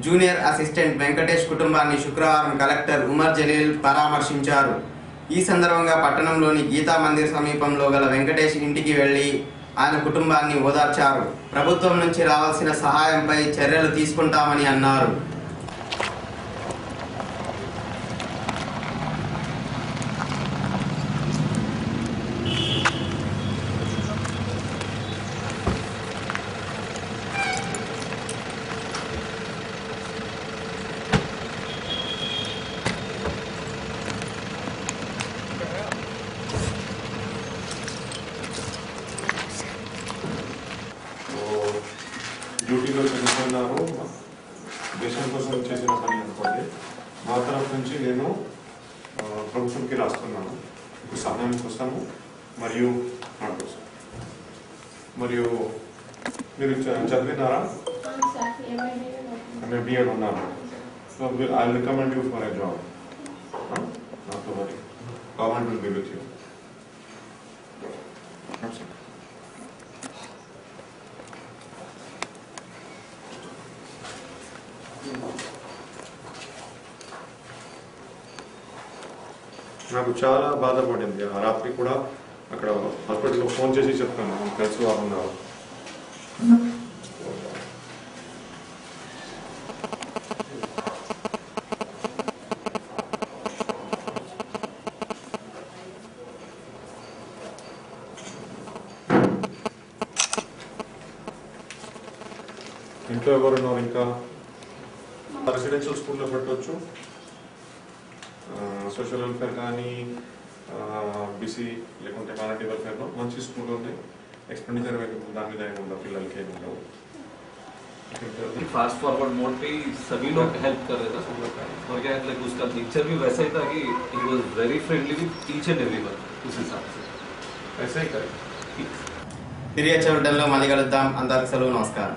Junior assistant Venkatesh కుటుంబాన్ని శుక్రవారం collector Umar Jaleel పరామర్శించారు. ఈ సందర్భంగా పట్టణంలోని గీతా మందిర్ సమీపంలో గల వెంకటేష్ ఇంటికి వెళ్ళి ఆయన కుటుంబాన్ని ఓదార్చారు. ప్రభుత్వం నుంచి రావాల్సిన సహాయంపై చర్యలు తీసుకుంటామని అన్నారు. డ్యూటీలో చనిపోయినారు దేశం కోసం చేసిన పని అనుకోండి. మా తరఫు నుంచి నేను ప్రభుత్వంకి రాస్తున్నాను. ఇప్పుడు సహాయం కోసము మరియు నా కోసం. మరియు మీరు చదివినారా? అంటే బిఎడ్ ఉన్నారు so I recommend you for a job. Not worry government will be with you. నాకు చాలా బాధపడింది. ఆ రాత్రి కూడా అక్కడ హాస్పిటల్లో ఫోన్ చేసి చెప్తాను. వాళ్ళు ఉన్నారు ఇంట్లో ఎవరున్నారు ఇంకా? రెసిడెన్షియల్ స్కూల్లో పెట్టవచ్చు సోషల్ వెల్ఫేర్ కానీ బీసీ లేకుంటే మైనార్టీ వెల్ఫేర్లో మంచి స్కూల్ ఉంది ఎక్స్పెండిచర్ దాని మీద ఏమి ఉండవు పిల్లలకి ఏమి ఉండవు फास्ट फॉरवर्ड मोड पे ही सभी लोग हेल्प कर रहे थे सब लोग और क्या लाइक उसका नेचर भी वैसा ही था कि he was very friendly with each and everyone उस हिसाब से ऐसे ही करें తిరిగి వచ్చే మళ్ళీ కలుద్దాం అందరికి సెలవు నమస్కారం